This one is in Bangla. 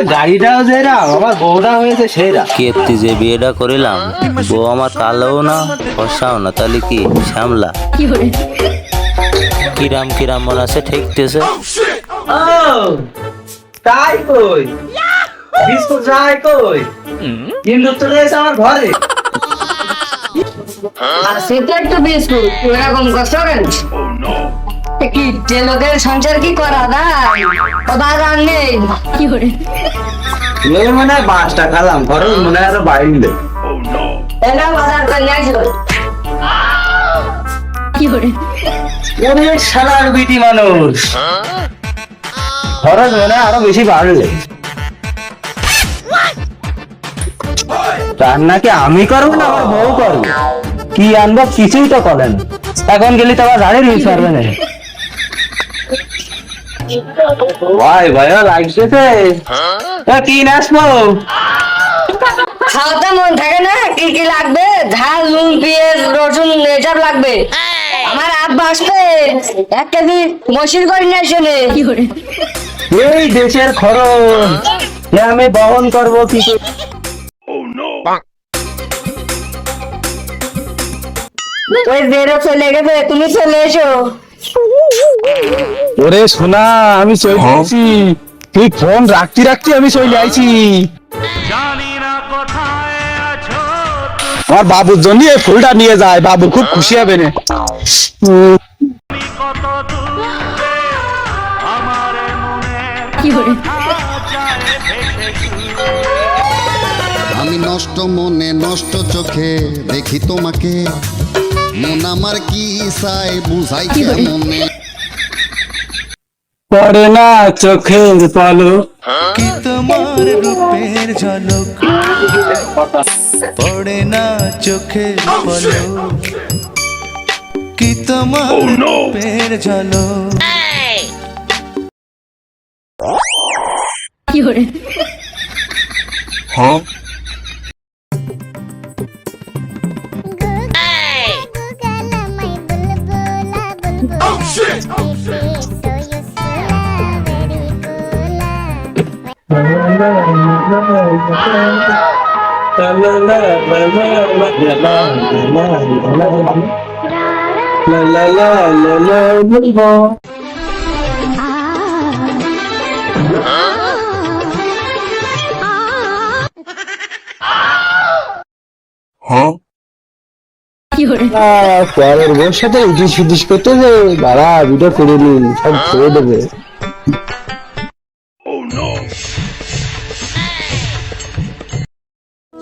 আমার গাড়িটাও যেরা আমার বউটা হয়েছে সেরা। কেপ্তি যে বিয়েটা করিলাম বউ আমার কালোও না ফসাও না তাহলে কি শ্যামলা? কিরাম কিরাম মনে আছে ঠেকতেছে। ও তাই কই? বিস্কুট যাই কই? কিন্তু চলে এসে আমার ঘরে। আর সেটা একটু বিস্কুট এরকম কষ্ট কেন? কি? লোকের সংসার কি করা নেই। এই মনে হয় খালাম খরচ মনে হয় আরও বাড়িলে এটা বাজার করে নিয়ে আসো ওরে শালার বিটি মানুষ। খরচ মনে হয় আরও বেশি বাড়লে রান্না কি আমি করব না আমার বউ করব? কি আনব কিছুই তো করেন। এখন গেলি তো আবার গাড়ি নিতে পারবে না। ভাই ভাইয়া লাগছে কি নাচবো খাওয়াতে মন থাকে না? কি কি লাগবে? ঝাল নুন পেঁয়াজ রসুন এসব লাগবে। আমার আব্বা আসবে এক কেজি মসির করে নিয়ে আসে নে। এই দেশের খরচ। আমি বহন করব কি করে? ওই বেরো চলে গেছে তুমি চলে এসো। ওরে সোনা আমি চলে আইছি। তুই ফোন রাখতে রাখতে আমি চলে আইছি। আমার বাবুর জন্য এই ফুলটা নিয়ে যায়। বাবু খুব খুশি হবে না। আমি নষ্ট মনে নষ্ট চোখে দেখি তোমাকে। মন আমার কি চাই বুঝাই মনে। পড়ে না চোখের পালো কি তোমার রূপের ঝলক? পড়ে না চোখের পলক। কি তোমার রূপের ঝলক? পরের বউর সাথে ইটিস ফিটিস করতে যে বাবা ভিডিও করে নি সব ছেড়ে দেবে।